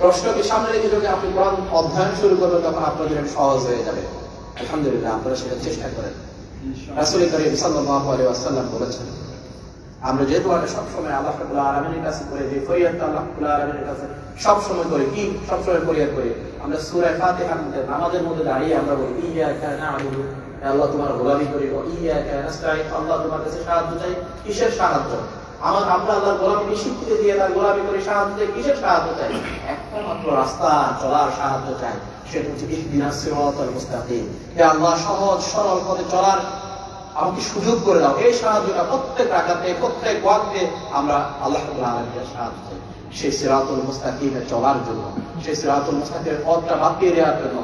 প্রশ্নকে সামনে রেখে যদি আপনি কোরআন অধ্যয়ন শুরু করবেন তখন আপনার জন্য সহজ হয়ে যাবে। আলহামদুলিল্লাহ আপনারা সেটা চেষ্টা করেন। রাসুল করিম সাল্লাল্লাহু আলাইহি ওয়াসাল্লাম বলেছেন আমরা যে দোয়াটা সবসময় আল্লাহ রাব্বুল আলামিনের কাছে করে যে ফরিয়াদটা আল্লাহ রাব্বুল আলামিনের কাছে সবসময় করি কি? সবসময় ফরিয়াদ করি। আমরা সূরা ফাতিহার মধ্যে নামাজের মধ্যে দাঁড়িয়ে আমরা বলি ইয়াকা না'বুদু। আল্লাহ তোমার গোলামি করি ইয়াকা নাস্তাইন আল্লাহ তোমার কাছে সাহায্য চাই। কিসের সাহায্য? আমার আমরা দিয়ে তার করে সাহায্য চাই কিসের সাহায্য চাই একটা রাস্তা চলার সাহায্য চাই সহজ সরল চলার আমাকে সুযোগ এই সাহায্যটা প্রত্যেক প্রত্যেক আমরা আল্লাহ সাহায্য সেই সিরাতুল মুস্তাকিমে চলার জন্য, সেই সিরাতুল মুস্তাকিমের পথটা বাঁকিয়ে দেওয়ার জন্য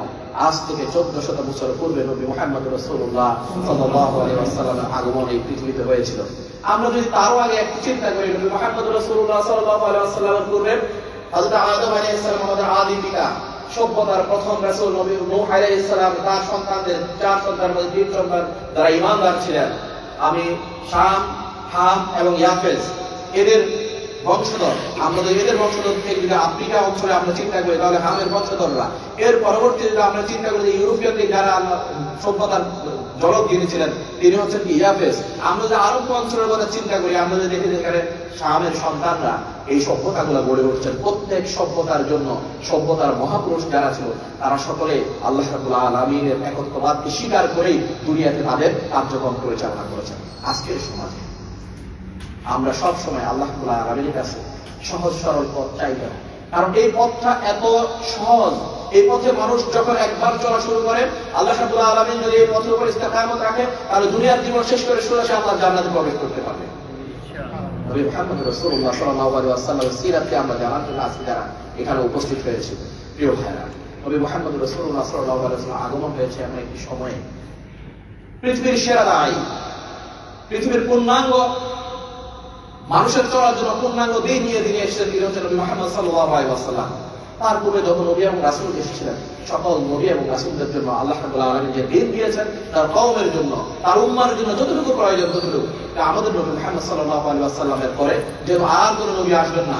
আজ থেকে চোদ্দ শত বছর পূর্বে নবী মোহাম্মদ রসুল্লাহ আগমন এই পৃথিবীতে হয়েছিল। আমরা যদি তারও আগে একটু চিন্তা করি, নবী মোহাম্মদ রসুল্লাহ পূর্বে আদম আদি সভ্যতার প্রথম তার মধ্যে ঈমানদার ছিলেন। আমি শাম, হাম এবং ইয়াফেজ, এদের বংশধর। আমরা এদের বংশধর থেকে যদি আফ্রিকা অঞ্চলে আমরা চিন্তা করি, তাহলে হামের বংশধররা। এর পরবর্তী যদি আমরা চিন্তা করি যে ইউরোপিয়ানদের যারা সভ্যতার জলক ছিলেন, তিনি হচ্ছেন ইয়াফেস। আমরা যদি আরব অঞ্চলের কথা চিন্তা করি, আমরা যদি দেখি যেখানে শামের সন্তানরা এই সভ্যতাগুলো গড়ে উঠছেন। প্রত্যেক সভ্যতার জন্য সভ্যতার মহাপুরুষ যারা ছিল, তারা সকলে আল্লাহ রাবুল আলমিনের একত্ববাদকে স্বীকার করেই দুনিয়াতে তাদের কার্যক্রম পরিচালনা করেছেন। আজকের সমাজে আমরা সব সময় আল্লাহ আলমীর কাছে সহজ সরল পথ চাইব কারণ এই পথটা এত সহজ এই পথে মানুষ যখন একবার চলা শুরু করে আল্লাহ সাবুল্লাহ আলমিন যদি এই পথের উপর ইস্তেকামত রাখে তাহলে দুনিয়ার জীবন শেষ করে সরাসরি আল্লাহ জান্নাতে প্রবেশ করতে পারবে। নবী মুহাম্মদ সিরাতকে আমরা জানার জন্য আজকে যারা এখানে উপস্থিত হয়েছি প্রিয় ভাইরা নবী মুহাম্মদ আগমন হয়েছে এমন একটি সময়ে। পৃথিবীর সেরা দায় পৃথিবীর পূর্ণাঙ্গ মানুষের চলার জন্য পূর্ণাঙ্গ দিন নিয়ে দিনে এসেছেন তিনি হচ্ছেন মোহাম্মদ সাল্লাহ তার পূর্বে যত নবী এবং রাসুল এসেছিলেন। সকল নবী এবং রাসুলদের জন্য আল্লাহ আলমী যে দিন দিয়েছেন, তার কমের জন্য, তার উম্মার জন্য যতটুকু প্রয়োজন ততটুকু। আমাদের নবী মোহাম্মদ সাল্লাহ আলী আসাল্লামের পরে যেন আর কোনো নবী আসবেন না।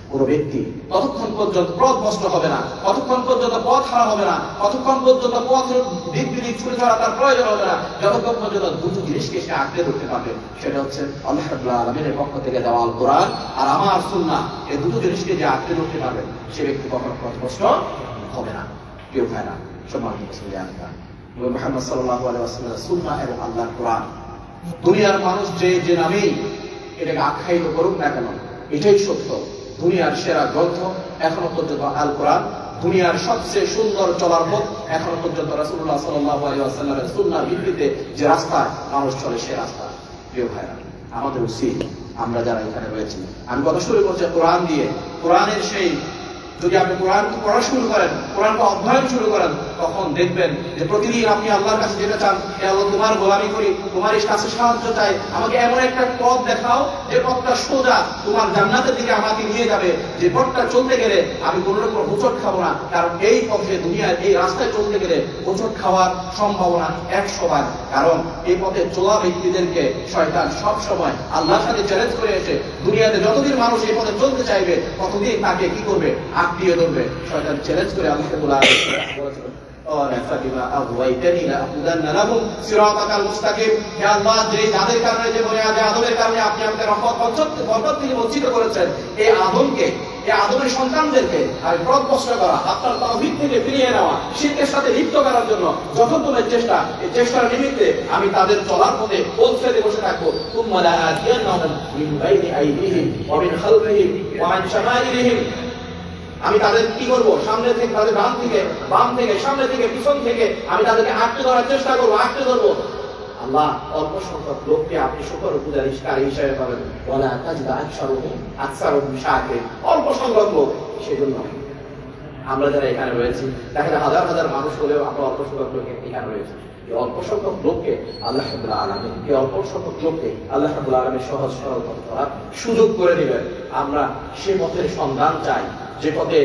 কোনো ব্যক্তি ততক্ষণ পর্যন্ত পথ নষ্ট হবে না, ততক্ষণ পর্যন্ত পথ হারা হবে না, ততক্ষণ পর্যন্ত পথ বিদিক ছুটে ছড়া তার প্রয়োজন হবে না, যতক্ষণ পর্যন্ত দুটো জিনিসকে সে আঁকড়ে ধরতে পারবে। সেটা হচ্ছে আল্লাহ রাব্বুল আলামিনের পক্ষ থেকে দেওয়া আল কোরআন আর আমার সুন্নাহ। এই দুটো জিনিসকে যে আঁকড়ে ধরতে পারবে, সে ব্যক্তি কখনো পথ নষ্ট হবে না। কেউ হয় না সম্মানিত মুহাম্মদ সাল্লাল্লাহু আলাইহি ওয়াসাল্লামের সুন্নাহ এবং আল্লাহর কোরআন। দুনিয়ার মানুষ যে যে নামেই এটাকে আখ্যায়িত করুক না কেন, এটাই সত্য। দুনিয়ার সেরা গ্রন্থ এখনও পর্যন্ত আল কোরআন দুনিয়ার সবচেয়ে সুন্দর চলার পথ এখনও পর্যন্ত রাসুল্লাহ সাল্লামের সুন্দর ভিত্তিতে যে রাস্তা মানুষ চলে, সে রাস্তা। প্রিয় ভাইরা আমাদের উচিত আমরা যারা এখানে রয়েছি, আমি কথা শুরু করছি কোরআন দিয়ে। কোরআনের সেই, যদি আপনি কোরআন পড়া শুরু করেন, কোরআনকে অধ্যয়ন শুরু করেন তখন দেখবেন যে প্রতিদিন আপনি আল্লাহর কাছে যেতে চান আল্লাহ, তোমার গোলামি করি, তোমার কাছে সাহায্য চাই, আমাকে এমন একটা পথ দেখাও যে পথটা সোজা তোমার জান্নাতের দিকে আমাকে নিয়ে যাবে। যে পথটা চলতে গেলে আমি কোন রকম হোচট খাব না, কারণ এই পথে দুনিয়ার এই রাস্তায় চলতে গেলে হোচট খাওয়ার সম্ভাবনা একশো ভাগ কারণ এই পথে চলা ব্যক্তিদেরকে শয়তান সব সময় আল্লাহর সাথে চ্যালেঞ্জ করে এসে দুনিয়াতে যতদিন মানুষ এই পথে চলতে চাইবে, ততদিন তাকে কি করবে? আঁকড়িয়ে ধরবে। শয়তান চ্যালেঞ্জ করে আল্লাহকে বলা قال فبما أغويتني لأقودن لهم صراطك المستقيم হে আল্লাহ যে যাদের কারণে যে বলে আজ আদমের কারণে আপনি আমাকে রহমত বঞ্চিত বরকত থেকে বঞ্চিত করেছেন এই আদমকে এই আদমের সন্তানদেরকে আমি পথ কষ্ট করা আপনার তৌহিদ থেকে ফিরিয়ে নেওয়া শিরকের সাথে লিপ্ত করার জন্য যতক্ষণের চেষ্টা এই চেষ্টার নিমিত্তে আমি তাদের চলার পথে পৌঁছে দিয়ে বসে থাকবো ثم لآتينهم من بين أيديهم ومن خلفهم وعن شمائلهم আমি তাদের কি করব? সামনে থেকে, তাদের ডান থেকে, বাম থেকে, সামনে থেকে, পিছন থেকে আমি তাদেরকে আটকে ধরার চেষ্টা করব আটকে ধরবো। আল্লাহ অল্প সংখ্যক লোককে আপনি শুকর পূজারী হিসাবে পাবেন। ওলা তাজিদা আকসারুহুম আকসারুহুম শাকির। অল্প সংখ্যক লোক, সেজন্য আমরা যারা এখানে রয়েছি, দেখা হাজার হাজার মানুষ হলেও আমরা অল্প সংখ্যক লোক এখানে রয়েছে। এই অল্প সংখ্যক লোককে আল্লাহ সাবুল্লাহ আলমী এই অল্প সংখ্যক লোককে আল্লাহ সাবুল্লাহ আলমী সহজ সরল করার সুযোগ করে দিবেন। আমরা সে পথের সন্ধান চাই। যে পথে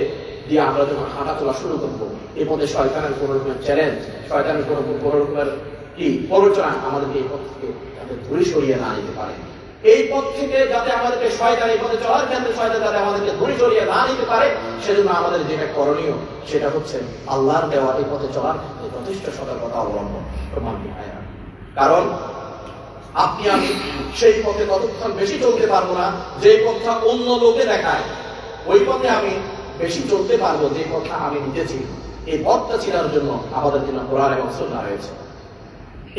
দিয়ে আমরা যখন হাঁটা চলা শুরু করব, এই পথে শয়তানের কোনো রকমের চ্যালেঞ্জ শয়তানের কোনো রকমের কি প্ররোচনা আমাদেরকে এই পথ থেকে যাতে দূরে সরিয়ে না নিতে পারে। এই পথ থেকে যাতে আমাদেরকে শয়তান এই পথে চলার ক্ষেত্রে শয়তান যাতে আমাদেরকে দূরে সরিয়ে না নিতে পারে, সেজন্য আমাদের যেটা করণীয়, সেটা হচ্ছে আল্লাহর দেওয়া এই পথে চলার যথেষ্ট সতর্কতা অবলম্বন। প্রমাণ কারণ আপনি আমি সেই পথে ততক্ষণ বেশি চলতে পারব না, যে পথটা অন্য লোকে দেখায়। ওই পথে আমি বেশি চলতে পারব, যে পথটা আমি নিতেছি এই পথটা চিনার জন্য আমাদের জন্য কোরআন এবং শ্রদ্ধা রয়েছে।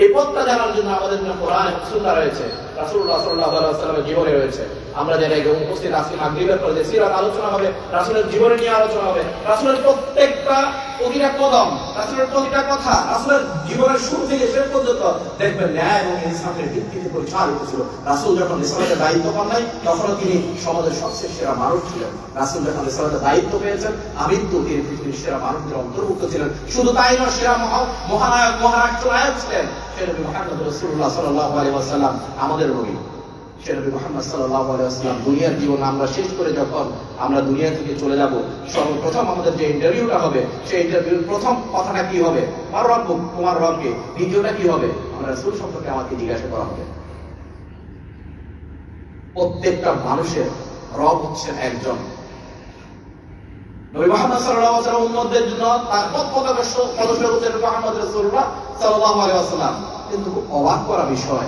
এই পথটা জানার জন্য আমাদের জন্য কোরআন এবং শ্রদ্ধা রয়েছে। রাসুল্লাহ সাল্লাহ সাল্লামের জীবনে রয়েছে। আমরা যারা এখানে উপস্থিত আজকে মাগরিবের পরে সিরাত আলোচনা হবে, রাসূলের জীবনে নিয়ে আলোচনা হবে, রাসূলের প্রত্যেকটা প্রতিটা কদম, রাসূলের প্রতিটা কথা, রাসূলের জীবনের শুরু থেকে শেষ পর্যন্ত দেখবেন ন্যায় এবং ইনসাফের ভিত্তিতে পরিচালিত ছিল। রাসূল যখন ইসলামের দায়িত্ব পান নাই তখন তিনি সমাজের সবচেয়ে সেরা মানুষ ছিলেন। রাসূল যখন ইসলামের দায়িত্ব পেয়েছেন আমৃত্যু তিনি পৃথিবীর সেরা মানুষদের অন্তর্ভুক্ত ছিলেন। শুধু তাই নয়, সেরা মহা- মহানায়ক মহারাষ্ট্রনায়ক ছিলেন। সে নবী মুহাম্মদ রাসূলুল্লাহ সাল্লাল্লাহু আলাইহি ওয়াসাল্লাম আমাদের নবী। প্রত্যেকটা মানুষের রব হচ্ছেন একজন। নবী জন্য তার কিন্তু অবাক করা বিষয়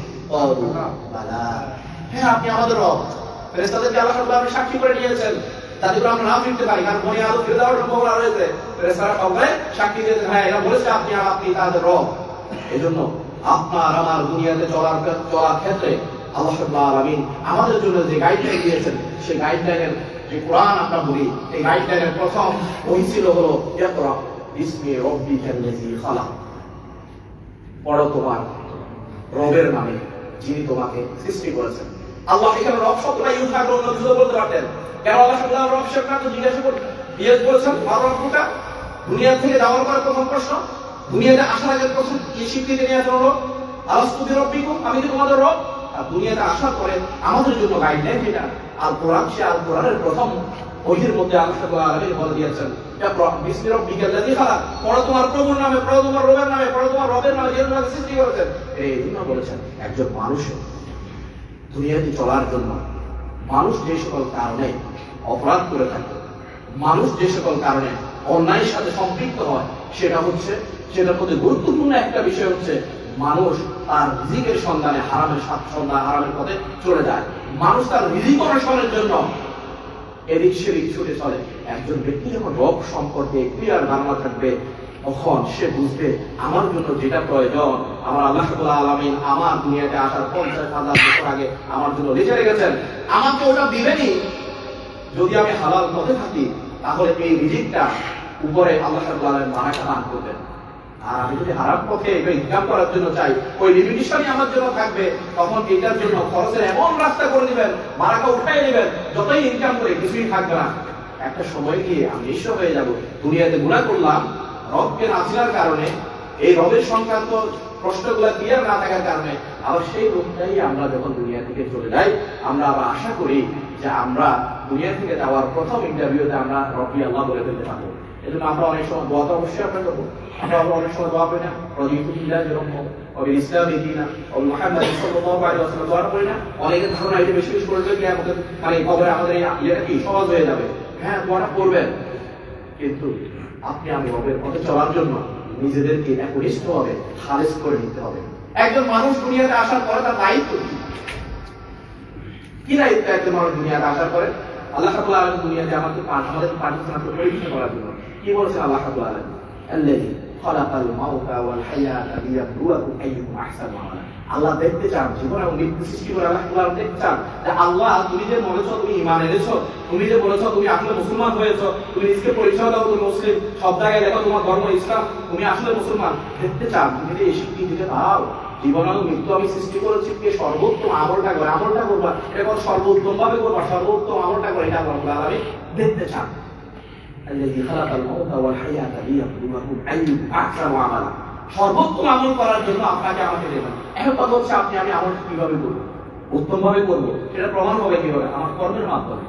হ্যাঁ আপনি আমাদের রব। সাক্ষী করে নিয়েছেন। যাতে করে আমরা না ফিরতে পারি, কারণ ফিরে রয়েছে সাক্ষী দিয়েছেন। হ্যাঁ এরা বলেছে, আপনি আপনি তাদের রব। আপনার আমার দুনিয়াতে চলার চলার ক্ষেত্রে আমাদের জন্য যে গাইডলাইন দিয়েছেন, সেই গাইডলাইনের যে কোরআন আমরা বলি, এই গাইডলাইনের প্রথম বই ছিল হলো, ইকরা বিসমি রব্বিকাল্লাযী খালাক। পড়ো তোমার রবের নামে। যিনি তোমাকে সৃষ্টি করেছেন। আল্লাহ এখানে রব শব্দটা ইউজ না করে অন্য কিছু বলতে পারতেন। কেন আল্লাহ সাল্লাহ রব শেখা তো জিজ্ঞাসা করে জিজ্ঞেস করেছেন আর রবটা দুনিয়া থেকে যাওয়ার পরে প্রথম প্রশ্ন, দুনিয়াতে আসার আগে প্রথম কি? স্বীকৃতি নিয়ে আসলো আলাস্তুতি রব্বিকুম, আমি কি তোমাদের রব। আর দুনিয়াতে আসার পরে আমাদের জন্য গাইডলাইন যেটা আল কোরআন সে আল কোরআনের প্রথম বইয়ের মধ্যে আল্লাহ আলমী বলে দিয়েছেন মানুষ যে সকল কারণে অপরাধ করে থাকে, মানুষ যে সকল কারণে অন্যায়ের সাথে সম্পৃক্ত হয়, সেটা হচ্ছে, সেটার মধ্যে গুরুত্বপূর্ণ একটা বিষয় হচ্ছে, মানুষ তার রিজিকের সন্ধানে হারামের সন্ধান হারামের পথে চলে যায়। মানুষ তার রিজিক জন্য এদিক সেদিক ছুটে চলে। একজন ব্যক্তি যখন রব সম্পর্কে ক্লিয়ার ধারণা থাকবে, তখন সে বুঝবে, আমার জন্য যেটা প্রয়োজন, আমার আল্লাহ রাব্বুল আলামিন আমার দুনিয়াতে আসার পঞ্চাশ হাজার বছর আগে আমার জন্য লিখে রেখেছেন। আমাকে ওটা দিবেনই। যদি আমি হালাল পথে থাকি, তাহলে এই রিজিকটা উপরে আল্লাহ রাব্বুল আলামিন বারাকা দান করবেন। আর আমি যদি হারাম পথে ইনকাম করার জন্য চাই, ওই লিমিটেশনই আমার জন্য থাকবে, তখন এটার জন্য খরচের এমন রাস্তা করে বারাকা উঠাই নেবেন যতই ইনকাম করে কিছুই থাকবে না। একটা সময় গিয়ে আমি নিঃস্ব হয়ে যাব, দুনিয়াতে গুণা করলাম কারণে, এই রবের সংক্রান্ত প্রশ্নগুলো ক্লিয়ার না থাকার কারণে, আবার সেই রূপটাই আমরা যখন দুনিয়া থেকে চলে যাই, আমরা আবার আশা করি যে আমরা দুনিয়া থেকে যাওয়ার প্রথম ইন্টারভিউতে আমরা রবি আল্লাহ বলে ফেলতে পারব। এজন্য আমরা অনেক সময় দোয়া তো অবশ্যই আমরা করব। আমরা আবার অনেক সময় দোয়া করি না। বিল ইসলামি দোয়া করি না। অনেকের ধারণা এটা করবে আমাদের মানে আমাদের ইয়েটা কি সহজ হয়ে যাবে। হ্যাঁ দোয়াটা করবেন। কিন্তু আপনি আমি রবের পথে চলার জন্য নিজেদেরকে একনিষ্ঠ হবে খালেজ করে নিতে হবে। একজন মানুষ দুনিয়াতে আসার পরে তার দায়িত্ব কি দায়িত্ব একজন মানুষ দুনিয়াতে আসার পরে? আল্লাহ রাব্বুল আমাকে আমাদের করার জন্য। কি বলেছেন আল্লাহ রাব্বুল আল্লাহ দেখতে চান, জীবন এবং মৃত্যু সৃষ্টি করে আল্লাহ তাআলা দেখতে চান যে আল্লাহ, তুমি যে বলেছ তুমি ঈমান এনেছো, তুমি যে বলেছ তুমি আসলে মুসলমান হয়েছো, তুমি নিজকে পরিচয় দাও তুমি মুসলিম, সব জায়গায় দেখো তোমার ধর্ম ইসলাম, তুমি আসলে মুসলমান। দেখতে চান, তুমি যদি এই স্বীকৃতি দিতে দাও জীবন এবং মৃত্যু আমি সৃষ্টি করেছি কে সর্বোত্তম আমলটা করে আমলটা করবা এটা কত সর্বোত্তম ভাবে করবা সর্বোত্তম আমলটা করে এটা আল্লাহ রাব্বুল আলামিন দেখতে চান الذي خلق الموت والحياة ليبلوكم أيكم أحسن عملا সর্বোত্তম আমল করার জন্য আপনাকে আমাকে দেবেন এখন কথা হচ্ছে আপনি আমি আমল কিভাবে করব উত্তম ভাবে করব সেটা প্রমাণ হবে কিভাবে আমার কর্মের মাধ্যমে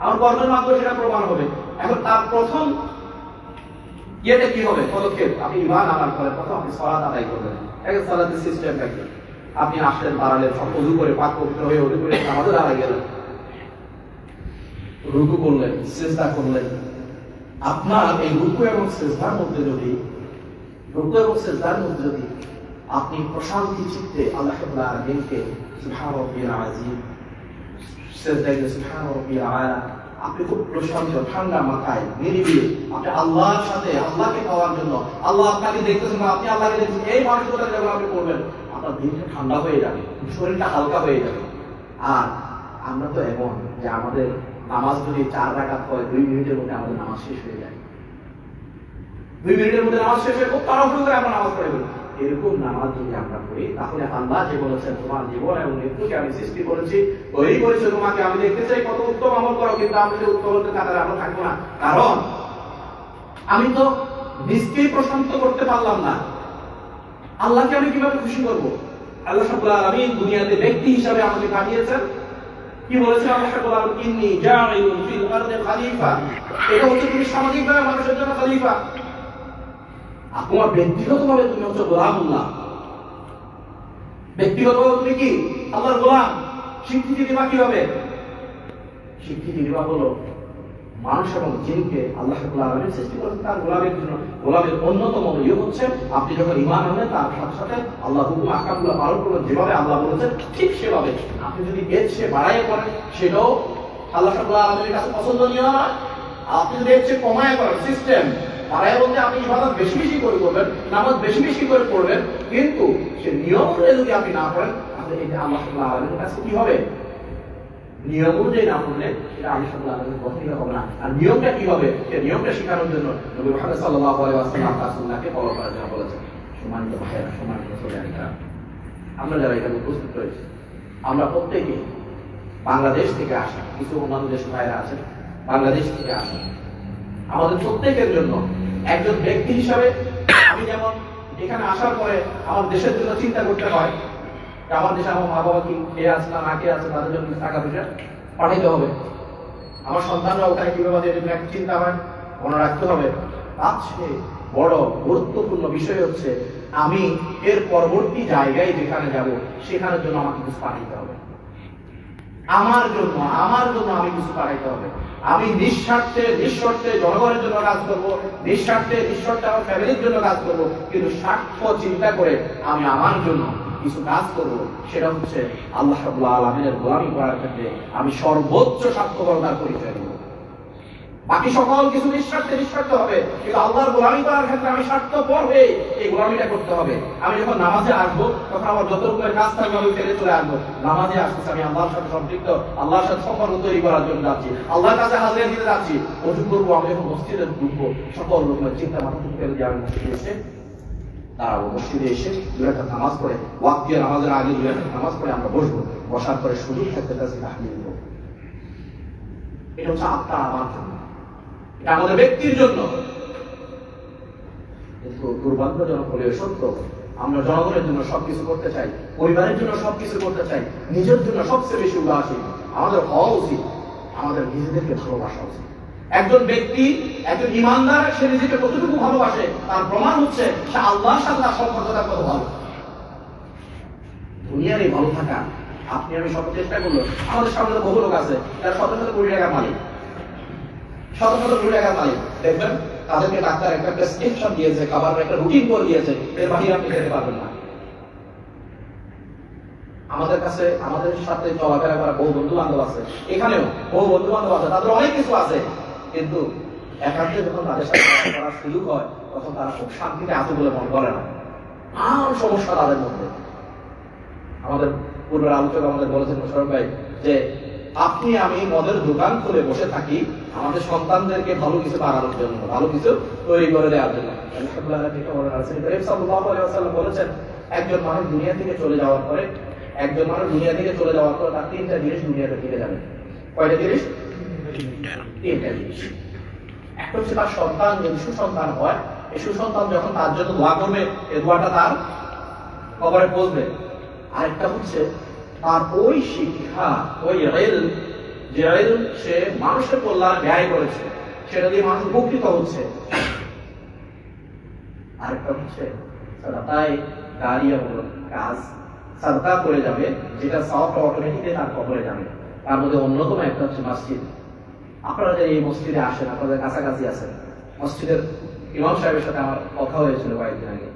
আমার কর্মের মাধ্যমে সেটা প্রমাণ হবে এখন তার প্রথম কি হবে? পদক্ষেপ। আপনি ইমান আনার পরে প্রথম আপনি সলাত আদায় করবেন। সলাতের সিস্টেম আপনি আসলেন দাঁড়ালেন সব করে পাক পবিত্র হয়ে করে আমাদের দাঁড়ায় গেলেন রুকু করলেন চেষ্টা করলেন। আপনার এই রুকু এবং চেষ্টার মধ্যে যদি, রুকু এবং চেষ্টার মধ্যে যদি আপনি প্রশান্তি চিত্তে আল্লাহ রাব্বুল আলামিনকে সুবহান রাব্বিয়াল আযীম সেজদায় গিয়ে সুবহান আলা আপনি খুব প্রশান্ত ঠান্ডা মাথায় নিরিবিলি। আপনি আল্লাহর সাথে আল্লাহকে পাওয়ার জন্য। আল্লাহ আপনাকে দেখতেছেন না, আপনি আল্লাহকে দেখছেন এই মানসিকতা যখন আপনি করবেন আপনার দিনটা ঠান্ডা হয়ে যাবে শরীরটা হালকা হয়ে যাবে। আর আমরা তো এমন যে আমাদের নামাজ যদি চার রাকাত হয় দুই মিনিটের মধ্যে আমাদের নামাজ শেষ হয়ে যায়। দুই মিনিটের মধ্যে নামাজ শেষ হয়ে খুব তাড়াহুড়ো করে আমরা নামাজ পড়ে ফেলি। এরকম নামাজ যদি আমরা পড়ি, তাহলে আল্লাহ যে বলেছেন, তোমার জীবন এবং মৃত্যুকে আমি সৃষ্টি করেছি। তৈরি করেছি তোমাকে আমি দেখতে চাই, কত উত্তম আমল করো, কিন্তু আমি যদি উত্তম হতে কাতারে আমরা থাকব না। কারণ, আমি তো নিজকেই প্রশান্ত করতে পারলাম না। আল্লাহকে আমি কীভাবে খুশি করব? আল্লাহ রাব্বুল আলামিন দুনিয়াতে ব্যক্তি হিসাবে আমাকে পাঠিয়েছেন। কি বলেছেন আল্লাহ রাব্বুল আলামিন? ইন্নী জাইলুন ফিল আরদি খলিফা। এটা হচ্ছে তুমি সামাজিকভাবে মানুষের জন্য খলিফা। তোমার তুমি হচ্ছে তুমি কি আল্লাহর গোলাম? স্বীকৃতি দিবা কীভাবে? স্বীকৃতি দিবা হলো মানুষ এবং জিনকে আল্লাহ সৃষ্টি তার গোলামের জন্য গোলামের অন্যতম ইয়ে হচ্ছে আপনি যখন ঈমান আনবেন তার সাথে সাথে আল্লাহ হুকুম আহকামগুলো পালন করবেন। যেভাবে আল্লাহ বলেছেন, ঠিক সেভাবে। আপনি যদি এর চেয়ে বাড়াইয়ে করেন, সেটাও আল্লাহ আলামিনের কাছে পছন্দনীয় নয়। আপনি যদি এর চেয়ে কমায় করেন সিস্টেম বলতে আপনি ইবাদত বেশি বেশি করে করবেন, নামাজ বেশি বেশি করে পড়বেন, কিন্তু সে নিয়ম অনুযায়ী যদি আপনি না পড়েন, তাহলে এটা আল্লাহ রাব্বুল আলামিনের কাছে কি হবে? নিয়ম অনুযায়ী না এটা আমি সাল্লাহ কখনই হবে না। আর নিয়মটা কি হবে? সে নিয়মটা শেখানোর জন্য নবী ওয়াসাল্লাম ফলো করার জন্য সম্মানিত ভাইয়েরা, সম্মানিত সোজানিরা আমরা যারা এখানে উপস্থিত রয়েছি, আমরা প্রত্যেকে বাংলাদেশ থেকে আসা, কিছু অন্যান্য দেশের ভাইরা আছেন, বাংলাদেশ থেকে আসা আমাদের প্রত্যেকের জন্য একজন ব্যক্তি হিসাবে আমি যেমন এখানে আসার পরে আমার দেশের জন্য চিন্তা করতে হয় আমার দেশে আমার মা বাবা কি খেয়ে আছে না না আছে, তাদের জন্য টাকা পয়সা পাঠাইতে হবে। আমার সন্তানরা ওখানে কীভাবে আছে এরকম একটা চিন্তা হয়, মনে রাখতে হবে। আছে বড় গুরুত্বপূর্ণ বিষয় হচ্ছে, আমি এর পরবর্তী জায়গায় যেখানে যাব, সেখানের জন্য আমাকে কিছু পাঠাইতে হবে। আমার জন্য আমার জন্য আমি কিছু পাঠাইতে হবে। আমি নিঃস্বার্থে নিঃস্বার্থে জনগণের জন্য কাজ করব, নিঃস্বার্থে নিঃস্বার্থে আমার ফ্যামিলির জন্য কাজ করব, কিন্তু স্বার্থ চিন্তা করে আমি আমার জন্য কিছু কাজ করব, সেটা হচ্ছে আল্লাহ আলমিনের গোলামি করার ক্ষেত্রে আমি সর্বোচ্চ স্বার্থ স্বার্থপরতার পরিচয় বাকি সকল কিছু নিঃস্বার্থে, নিঃস্বার্থ হবে। কিন্তু আল্লাহর গোলামি করার ক্ষেত্রে আমি স্বার্থপর হয়ে এই গোলামিটা করতে হবে। আমি যখন নামাজে আসব, তখন আমার যত রকমের কাজ থাকবে, আমি ফেলে চলে আসব। নামাজে আসতেছি, আমি আল্লাহর সাথে সম্পৃক্ত, আল্লাহর সাথে সম্পর্ক তৈরি করার জন্য যাচ্ছি। আল্লাহর কাছে হাজিরা দিতে যাচ্ছি। অজু করব, আমি যখন মসজিদে ঢুকবো, সকল রকমের চিন্তা মাথা থেকে ফেলে দিয়ে আমি মসজিদে এসে দাঁড়াবো। মসজিদে এসে দু একটা নামাজ পড়ে ওয়াক নামাজের আগে দু একটা নামাজ পড়ে আমরা বসবো। বসার পরে শুধু থাকতে তাহলে এটা হচ্ছে আপনার আমার জন্য। এটা আমাদের ব্যক্তির জন্য। দুর্ভাগ্যজনক হলেও সত্য, আমরা জনগণের জন্য সবকিছু করতে চাই, পরিবারের জন্য সবকিছু করতে চাই, নিজের জন্য সবচেয়ে বেশি উদাসীন। আমাদের হওয়া উচিত, আমাদের নিজেদেরকে ভালোবাসা উচিত। একজন ব্যক্তি, একজন ইমানদার, সে নিজেকে কতটুকু ভালোবাসে, তার প্রমাণ হচ্ছে সে আল্লাহর সাথে তার সম্পর্কটা কত ভালো। দুনিয়ার এই ভালো থাকা, আপনি আমি সব চেষ্টা করল আমাদের সামনে বহু লোক আছে, যারা শত শত কোটি টাকার মালিক। শত শত কোটি টাকার মালিক। দেখবেন তাদেরকে ডাক্তার একটা প্রেসক্রিপশন দিয়েছে, খাবারের একটা রুটিন করে দিয়েছে, এর বাহিরে আপনি খেতে পারবেন না। আমাদের কাছে, আমাদের সাথে চলাফেরা করা বহু বন্ধু বান্ধব আছে। এখানেও বহু বন্ধু বান্ধব আছে, তাদের অনেক কিছু আছে। কিন্তু একান্তে যখন তাদের সাথে করার সুযোগ হয়, তখন তারা খুব শান্তিতে আছে বলে মনে করে না। আর সমস্যা তাদের মধ্যে। আমাদের পূর্বের আলোচক আমাদের বলেছেন মোশারফ ভাই, যে আপনি আমি মদের দোকান খুলে বসে থাকি আমাদের সন্তানদেরকে ভালো কিছু বানানোর জন্য ভালো কিছু তৈরি করে দেওয়ার জন্য। বলেছেন একজন মানুষ দুনিয়া থেকে চলে যাওয়ার পরে একজন মানুষ দুনিয়া থেকে চলে যাওয়ার পর তার তিনটা জিনিস দুনিয়াতে ফিরে যাবে। কয়টা জিনিস? তিনটা। জিনিস। একটা হচ্ছে তার সন্তান যদি সুসন্তান হয় এই সুসন্তান যখন তার জন্য দোয়া করবে এই দোয়াটা তার কবরে পৌঁছবে। আরেকটা হচ্ছে তার ওই শিক্ষা, ওই রেল, যে রেল সে মানুষের কল্যাণ ব্যয় করেছে, সেটা দিয়ে মানুষ উপকৃত হচ্ছে। আরেকটা হচ্ছে সাদাকায় দাঁড়িয়ে হলো কাজ সাদা করে যাবে, যেটা সফট অটোমেটিকলি তার কবরে যাবে। তার মধ্যে অন্যতম একটা হচ্ছে মসজিদ। আপনারা যে এই মসজিদে আসেন, আপনাদের কাছাকাছি আছেন, মসজিদের ইমাম সাহেবের সাথে আমার কথা হয়েছিল কয়েকদিন আগে।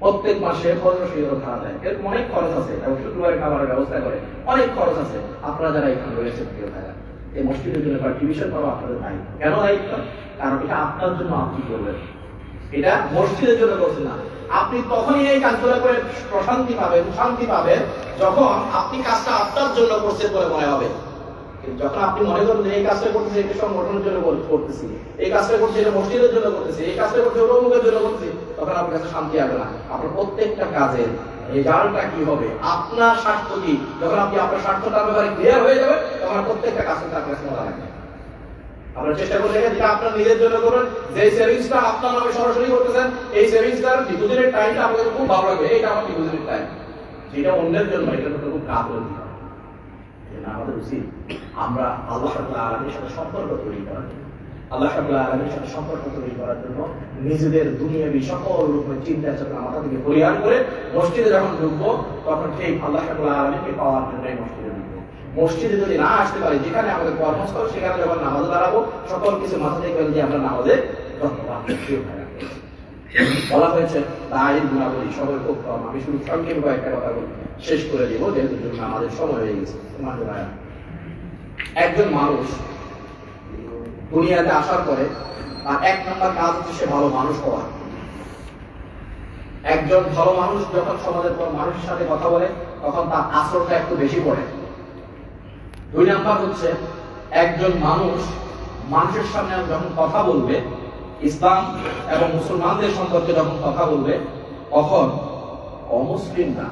প্রত্যেক মাসে পনেরোশো ইউরো ভাড়া দেয়। এর অনেক খরচ আছে এবং শুক্রবারে খাবারের ব্যবস্থা করে। অনেক খরচ আছে। আপনারা যারা এখানে রয়েছেন, প্রিয় ভাইরা, এই মসজিদের জন্য কন্ট্রিবিউশন করা আপনাদের দায়ী কেন দায়িত্ব? কারণ এটা আপনার জন্য আপনি করবেন। এটা মসজিদের জন্য করছেন না। আপনি তখনই এই কাজগুলো করে প্রশান্তি পাবেন, শান্তি পাবেন, যখন আপনি কাজটা আপনার জন্য করছেন বলে মনে হবে। যখন আপনি মনে করেন যে এই কাজটা করতেছি এটা সংগঠনের জন্য করতেছি, এই কাজটা করছি এটা মসজিদের জন্য করতেছি, এই কাজটা করছি ওটা অমুকের জন্য করতেছি তখন আপনার কাছে শান্তি আসবে না। আপনার প্রত্যেকটা কাজের রেজাল্টটা কি হবে? আপনার স্বার্থ কি? যখন আপনি আপনার স্বার্থটার ব্যাপারে ক্লিয়ার হয়ে যাবে তখন প্রত্যেকটা কাজ করতে আপনার কাছে মজা চেষ্টা করে দেখেন যেটা আপনার নিজের জন্য করবেন। যে আপনার নামে সরাসরি করতেছেন, এই ডিপোজিটের টাইমটা খুব ভালো লাগবে। এইটা আমার ডিপোজিটের টাইম যেটা অন্যের জন্য, এটা তো খুব কাজ আমাদের উচিত। আমরা আল্লাহ আলামিনের সাথে সম্পর্ক তৈরি জন্য। আল্লাহ আলামিনের সাথে সম্পর্ক তৈরি করার জন্য নিজেদের দুনিয়াবি সকল চিন্তা চেতনা মাথা থেকে পরিহার করে মসজিদে যখন ঢুকবো, তখন আল্লাহ রাব্বুল আলামিনকে পাওয়ার জন্যই মসজিদে মসজিদে যদি না আসতে পারি, যেখানে আমাদের সেখানে যখন দাঁড়াবো, সকল কিছু মাথা থেকে দিয়ে আমরা নামাজে। বলা হয়েছে, দায়ের গুণাবলী সবাই খুব কম। আমি শুধু সংক্ষেপে কথা বলি। শেষ করে দিব, যেহেতু আমাদের সময় হয়ে গেছে। একজন মানুষ দুনিয়াতে আসার পরে তার এক নম্বর কাজ হচ্ছে সে ভালো মানুষ হওয়া। একজন ভালো মানুষ যখন সমাজের পর মানুষের সাথে কথা বলে, তখন তার আচরণটা একটু বেশি পড়ে। দুই নাম্বার হচ্ছে, একজন মানুষ মানুষের সামনে যখন কথা বলবে, ইসলাম এবং মুসলমানদের সম্পর্কে যখন কথা বলবে, তখন অমুসলিমরা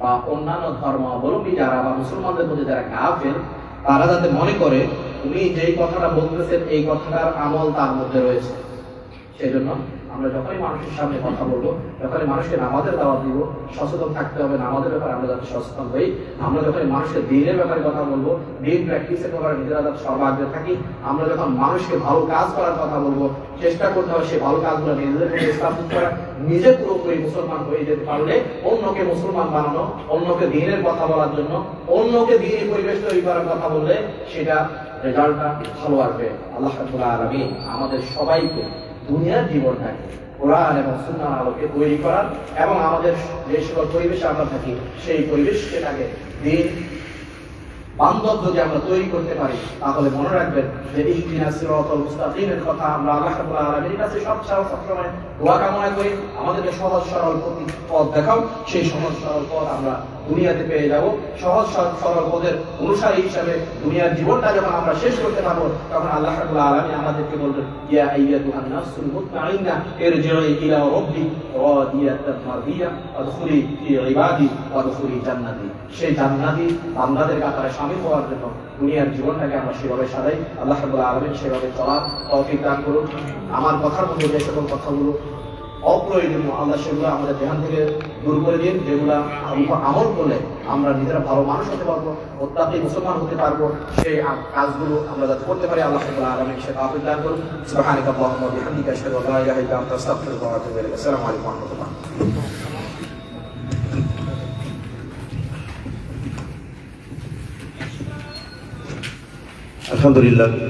বা অন্যান্য ধর্মাবলম্বী যারা বা মুসলমানদের মধ্যে যারা কাফের তারা যাতে মনে করে উনি যেই কথাটা বলতেছেন, এই কথাটার আমল তার মধ্যে রয়েছে। সেই জন্য আমরা যখনই মানুষের সামনে কথা বলব, যখনই মানুষকে নামাজের দাওয়াত দিব, সচেতন থাকতে হবে, নামাজের ব্যাপারে আমরা যাতে সচেতন হই। আমরা যখন মানুষকে দিনের ব্যাপারে কথা বলব, দিন প্র্যাকটিসের ব্যাপারে নিজেরা যাতে সর্বাগ্রে থাকি, আমরা যখন মানুষকে ভালো কাজ করার কথা বলব, চেষ্টা করতে হবে সেই ভালো কাজগুলো নিজেদের মধ্যে স্থাপন করা, নিজে পুরোপুরি মুসলমান হয়ে যেতে পারলে অন্যকে মুসলমান বানানো, অন্যকে দিনের কথা বলার জন্য, অন্যকে দিনের পরিবেশ তৈরি করার কথা বললে সেটা রেজাল্টটা ভালো আসবে। আল্লাহ আমাদের সবাইকে দুনিয়ার জীবনটাকে কোরআন এবং সুন্নাহর আলোকে তৈরি করার এবং আমাদের যে সকল পরিবেশে আমরা থাকি, সেই পরিবেশটাকে দিন বান্ধব যদি আমরা তৈরি করতে পারি, তাহলে মনে রাখবেন যে সিরাতাল মুস্তাকিমের কথা আমরা আল্লাহ রাব্বুল আলামিনের কাছে সব সবসময় দোয়া কামনা করি। আমাদেরকে সহজ সরল পথ দেখাও, সেই সহজ সরল পথ আমরা দুনিয়াতে পেয়ে যাব। সহজ, সরল পথের অনুসারী হিসাবে দুনিয়ার জীবনটা যখন আমরা শেষ করতে পারব, তখন আল্লাহ আলামিন আমাদেরকে বলবেন, ইয়া ইরজিই ইলা মারদিয়া ওয়াদখুলি ফি ইবাদি জান্নাতি। সেই জান্নাতি বান্দাদের কাতারে শামিল হওয়ার জন্য দুনিয়ার জীবনটাকে আমরা সেভাবে সাজাই। আল্লাহ রাব্বুল আলামিন সেভাবে চলার তৌফিক দান করুন আমার কথার মধ্যে যে সকল কথাগুলো অপ্রয়োজনীয়। আল্লাহ সেগুলো আমাদের ধ্যান থেকে দূর করে দিন, যেগুলো আমল করলে আমরা নিজেরা ভালো মানুষ হতে পারব অত্যাধি মুসলমান হতে পারব, সেই কাজগুলো আমরা যাতে করতে পারি, আল্লাহ রাব্বুল আলামিন সে তৌফিক দান করুন। সুবহানাকা আল্লাহুম্মা ওয়া বিহামদিকা আশহাদু আল্লা ইলাহা ইল্লা আনতা, আস্তাগফিরুকা ওয়া আতুবু ইলাইক। আসসালামু আলাইকুম রাহমাতুল্লাহ। আলহামদুলিল্লাহ।